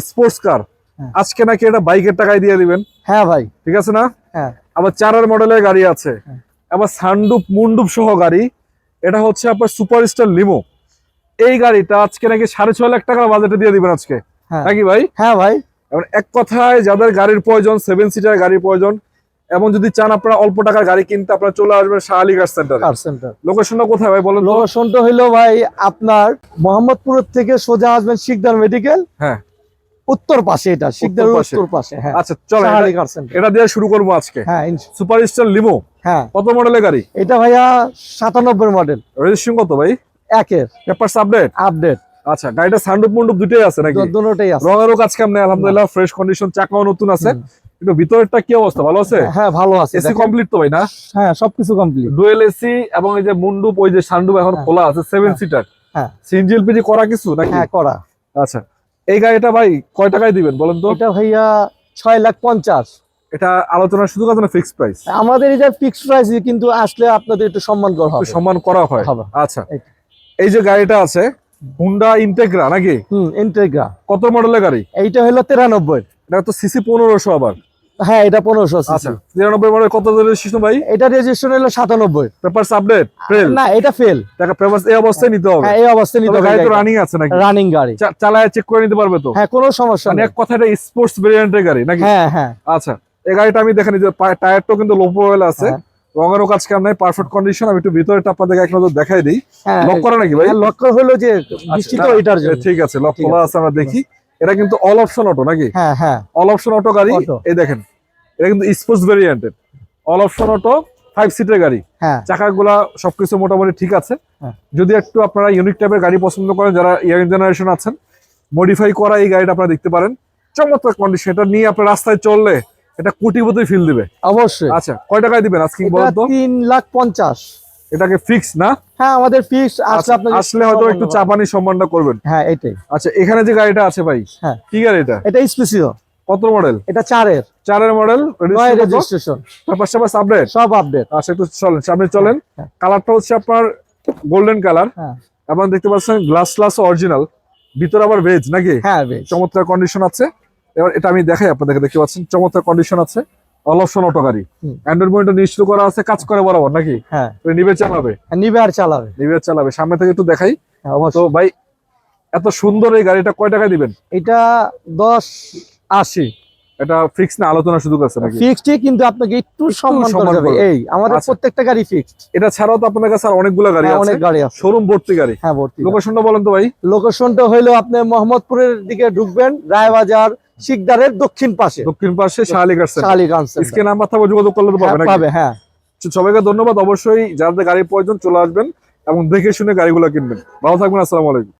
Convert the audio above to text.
Sports car? হ্যাঁ। আজকে নাকি এটা বাইকের টাকায় দিয়ে দিবেন। হ্যাঁ ভাই। ঠিক আছে না? হ্যাঁ। আবার চারের মডেলের গাড়ি আছে। হ্যাঁ। আবার সানডুপ মুন্ডুপ সহ গাড়ি। এটা হচ্ছে আপনার সুপারস্টার লিমো। এই গাড়িটা আজকে নাকি সাড়ে ছয় লাখ টাকার বাজেটে দিয়ে দিবেন আজকে। হ্যাঁ। নাকি ভাই? হ্যাঁ ভাই। এবং এক কথায় যাদের গাড়ির প্রয়োজন সেভেন সিটার গাড়ির প্রয়োজন এবং যদি চান আপনারা অল্প টাকার গাড়ি কিনতে আপনারা চলে আসবেন শাহালি কার সেন্টারে কার সেন্টার লোকেশনটা কোথায় ভাই বলেন লোকেশনটা হইল ভাই আপনার মোহাম্মদপুর থেকে সোজা আসবেন শিকদার মেডিকেল হ্যাঁ। উত্তর পাশে এটা শিকদার। উত্তর পাশে হ্যাঁ। আচ্ছা চলো এটা- এটা দিয়ে শুরু করব আজকে। হ্যাঁ সুপারস্টার লিমো হ্যাঁ। কত মডেলের গাড়ি? এটা ভাইয়া সাতানব্বই মডেল। রেজিস্ট্রেশন কত ভাই? একের। পেপারস আপডেট আপডেট আচ্ছা গাড়িটা সানডুপ মন্ডুপ দুটোই আছে নাকি? দুটোটাই আছে। রঙেরও কাজ কাম নেই আলহামদুলিল্লাহ ফ্রেশ কন্ডিশন চাকাও নতুন আছে। কিন্তু ভিতরেরটা কি অবস্থা? ভালো আছে? হ্যাঁ ভালো আছে এসি কমপ্লিট তো ভাই না? হ্যাঁ সবকিছু কমপ্লিট ডুয়েল এসি এবং এই যে মুন্ডুপ ওই যে সানডুপ এখন হ্যাঁ। খোলা আছে সেভেন হ্যাঁ। সিটার হ্যাঁ। সিএনজি এলপিজি করা কিছু নাকি? হ্যাঁ করা। আচ্ছা। এই গাড়িটা ভাই কয় টাকায় দিবেন বলেন তো? এটা ভাইয়া ছয় লাখ পঞ্চাশ। এটা আলোচনা শুধু আছে না ফিক্সড প্রাইস আমাদের এটা যে ফিক্সড প্রাইস কিন্তু আসলে আপনাদের একটু সম্মান করা হবে। সম্মান করা হয়। আচ্ছা। এই- যে। গাড়িটা আছে হুন্ডা ইন্টেগ্রা নাকি? হুম ইন্টেগ্রা কত মডেলের গাড়ি? এইটা হলো তিরানব্বই। এটা তো সিসি পনেরোশো আবার। হ্যাঁ এটা পনেরোশো আচ্ছা তিরানব্বই মডেল কত রেজিস্ট্রেশন ভাই? এটা রেজিস্ট্রেশন হলো সাতানব্বই। পেপারস আপডেট ফেল না এটা ফেল টাকা পেপারস এই অবস্থায় নিতে হবে। হ্যাঁ এই অবস্থা নিতে তবে গাড়ি তো রানিং আছে নাকি? রানিং গাড়ি। চালায় চেক করে নিতে পারবে তো? হ্যাঁ কোনো সমস্যা মানে নেই। এক কথা এটা স্পোর্টস ভেরিয়েন্টের গাড়ি নাকি? হ্যাঁ হ্যাঁ। আচ্ছা এই গাড়িটা আমি দেখে নিতে টায়ারটাও কিন্তু লো প্রোফাইল আছে। রঙেরও কাজ কাম নাই পারফেক্ট কন্ডিশন আমি একটু ভিতরেটা আপনাদের এক নজর দেখাই দিই। লক করা নাকি ভাই? হলো যে আচ্ছা, এটার জন্য। ঠিক আছে লক খোলা আছে। আছে আমরা দেখি। এটা কিন্তু অল অপশন অটো নাকি? হ্যাঁ হ্যাঁ। অল অপশন অটো গাড়ি এই দেখেন। এটা কিন্তু স্পোর্টস ভেরিয়েন্টের অল অপশন অটো ফাইভ সিটের গাড়ি। হ্যাঁ। চাকাগুলা সবকিছু মোটামুটি ঠিক আছে। হ্যাঁ। যদি একটু আপনারা ইউনিক টাইপের গাড়ি পছন্দ করেন যারা ইয়াং জেনারেশন আছেন মডিফাই করা এই গাড়িটা আপনারা দেখতে পারেন। চমৎকার কন্ডিশন এটা নিয়ে আপনার রাস্তায় চললে এটা কোটিপতি ফিল দিবে। অবশ্যই। আচ্ছা কয় টাকায় দিবেন আজকে বলেন তো তিন লাখ পঞ্চাশ। এটাকে ফিক্স না? হ্যাঁ আমাদের ফিক্স আসলে আচ্ছা, আপনাদের আসলে হয়তো একটু চাপানি সম্মানটা করবেন। হ্যাঁ এটাই। আচ্ছা এখানে যে গাড়িটা আছে ভাই হ্যাঁ। কি গাড়ি এটা? এটা স্পেসিও কত মডেল এটা চারের। চারের মডেল রেজিস্ট্রেশন আপডেট সব আপডেট আচ্ছা একটু চলেন সামনে চলেন। হ্যাঁ। কালারটা হচ্ছে আপনার গোল্ডেন কালার হ্যাঁ। এবং দেখতে পাচ্ছেন গ্লাস গ্লাস অরিজিনাল ভিতরে আবার ভেজ নাকি? হ্যাঁ চমৎকার কন্ডিশন আছে। এবার এটা আমি দেখাই আপনাদেরকে দেখতে পাচ্ছেন? চমৎকার কন্ডিশন আছে। অল অপশন অটো গাড়ি অ্যান্ড্রয়েড নিশ্চিত করা আছে কাজ করে বরাবর নাকি? হ্যাঁ। নিবে চালাবে। আর নিবে আর চালাবে। নিবে চালাবে। সামনে থেকে একটু দেখাই। হ্যাঁ, তো ভাই এত সুন্দর এই গাড়িটা কয় টাকা দিবেন? এটা দশ আশি। এটা ফিক্স না আলোচনা সুযোগ আছে নাকি? ফিক্সড কিন্তু আপনাকে একটু সম্মান করা সম্মান যাবে এই আমাদের আচ্ছা। প্রত্যেকটা গাড়ি ফিক্সড এটা ছাড়াও তো আপনাদের কাছে আর অনেকগুলো গাড়ি আছে। অনেক গাড়ি আছে। শোরুম ভর্তি গাড়ি। হ্যাঁ ভর্তি লোকেশনটা বলেন তো ভাই। লোকেশনটা হইল আপনি মোহাম্মদপুরের দিকে ঢুকবেন রায়বাজার শিকদারের দক্ষিণ পাশে। দক্ষিণ পাশে Shahalighat centre Shaliganj screen number থাকবে যোগাযোগ করলে তো পাবে নাকি? পাবে হ্যাঁ। সবাইকে ধন্যবাদ। অবশ্যই যাদের গাড়ির প্রয়োজন চলে আসবেন এবং দেখে শুনে গাড়িগুলো কিনবেন। ভালো থাকবেন আসসালামু আলাইকুম।